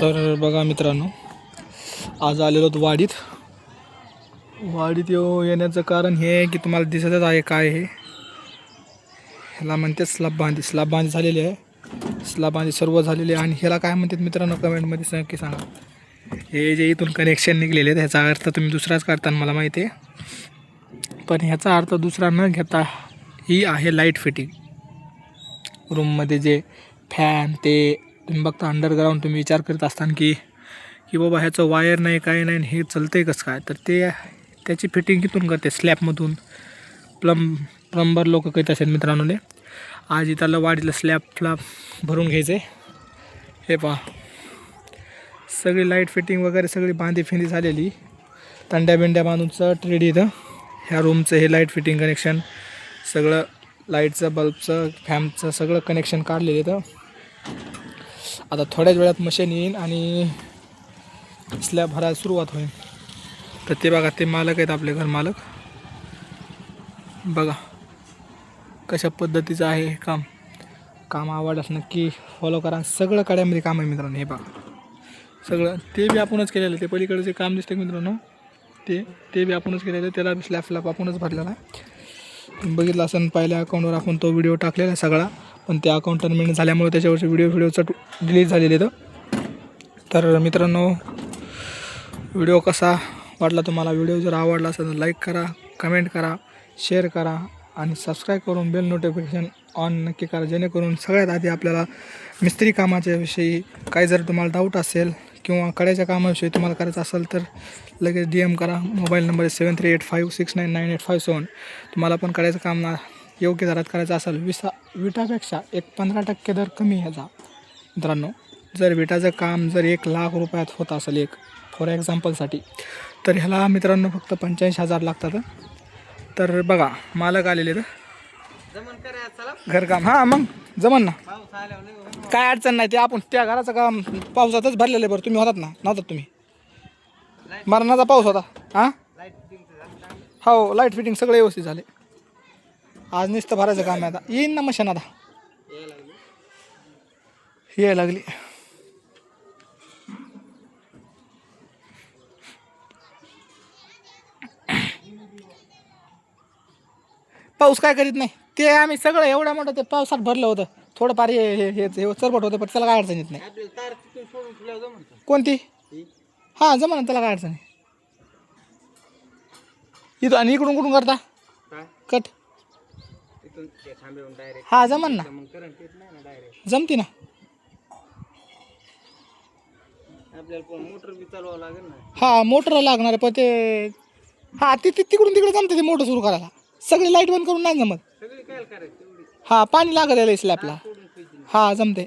तर बघा मित्रांनो आज आलेलो आहोत वाडीत. वाडीत येऊ येण्याचं कारण हे आहे की तुम्हाला दिसतच आहे काय हे. ह्याला म्हणतात स्लाब बांधी स्लाब बांधी झालेली आहे. स्लाब बांधी सर्व झालेली आहे. आणि ह्याला काय म्हणतात मित्रांनो कमेंटमध्ये नक्की सांगा. हे जे इथून कनेक्शन निघलेले आहेत ह्याचा अर्थ तुम्ही दुसराच करताना मला माहिती आहे. पण ह्याचा अर्थ दुसरा न घेता ही आहे लाइट फिटिंग रूममध्ये जे फॅन ते तुम्ही बघता अंडरग्राऊंड तुम्ही विचार करत असताना की की बाबा ह्याचं वायर नाही काय नाही हे चालतं आहे कसं काय? तर ते त्याची फिटिंग कितून करते? स्लॅबमधून प्लम प्लंबर लोक करीत असेल मित्रांनो. आज इथं वाढीला स्लॅब फ्लॅब भरून घ्यायचं हे पहा. सगळी लाइट फिटिंग वगैरे सगळी बांधी फिंदी झालेली. तंड्या बिंड्या बांधून चट रेडी इथं. ह्या रूमचं हे लाइट फिटिंग कनेक्शन सगळं लाईटचं बल्बचं फॅमचं सगळं कनेक्शन काढलेलं इथं. आता थोड्याच वेळात मशीन येईन आणि स्लॅब भरायला सुरुवात होईल. तर ते बघा ते मालक आहेत आपले घर मालक. बघा कशा पद्धतीचं आहे हे काम. काम आवडल्यास नक्की फॉलो करा. सगळं कड्यामध्ये काम आहे मित्रांनो हे बघा. सगळं ते बी आपणच केलेलं ते पलीकडे जे काम दिसतं मित्रांनो ते ते बी आपणच केलेलं त्याला बी स्लॅब स्लॅप आपणच भरलेला आहे. बघितलं असं पहिल्या अकाउंटवर आपण तो व्हिडिओ टाकलेला आहे सगळा. पण ते अकाउंट टर्मिनेट झाल्यामुळे त्याच्यावरचे व्हिडिओ व्हिडिओचं डिलीट झालेले तर तर मित्रांनो व्हिडिओ कसा वाटला तुम्हाला? व्हिडिओ जर आवडला असेल तर लाईक करा कमेंट करा शेअर करा आणि सबस्क्राईब करून बेल नोटिफिकेशन ऑन नक्की करा जेणेकरून सगळ्यात आधी आपल्याला मिस्त्री कामाच्या विषयी काही जर तुम्हाला डाऊट असेल किंवा कड्याच्या कामाविषयी तुम्हाला करायचं असेल तर लगेच डी एम करा mobile number seven three eight five six nine nine eight five seven तुम्हाला पण कड्याचं काम ना योग्य दरात करायचं असेल विसा विटापेक्षा एक पंधरा टक्के दर कमी ह्याचा मित्रांनो जर विटाचं काम जर एक लाख रुपयात होत असेल एक फॉर एक्झाम्पलसाठी तर ह्याला मित्रांनो फक्त पंच्याऐंशी हजार लागतात. तर बघा मालक आलेले तर घरकाम हां मग जमन ना. काय अडचण नाही ते आपण त्या घराचं काम पावसातच भरलेलं आहे बरं. तुम्ही होतात ना नव्हतात तुम्ही. मरणाचा पाऊस होता. हां? हो लाइट फिटिंग सगळे व्यवस्थित झाले. आज नुसतं भरायचं काम आहे आता. येईन ना मशीन आता. यायला लागली. पाऊस काय करीत नाही. ते आम्ही सगळं एवढं मोठं ते पावसात भरलं होतं. थोडंफार हे हे हे हे चरबट होतं पण त्याला काय अडचण येत नाही. कोणती? हां? जमा ना त्याला काय अडचण इथं आणि इकडून कुठून करता? कट. हा जमान ना. जमती ना. आपल्याला मोटर बी चालवावं लागेल ना. हा मोटर लागणार आहे पण ते हा ते ते तिकडून तिकडे जमते ते मोटर सुरू करायला. सगळी लाइट बंद करून नाही जमत. सगळी काय करायची तेवढी? हा पाणी लागत आहे स्लॅबला हा जमते.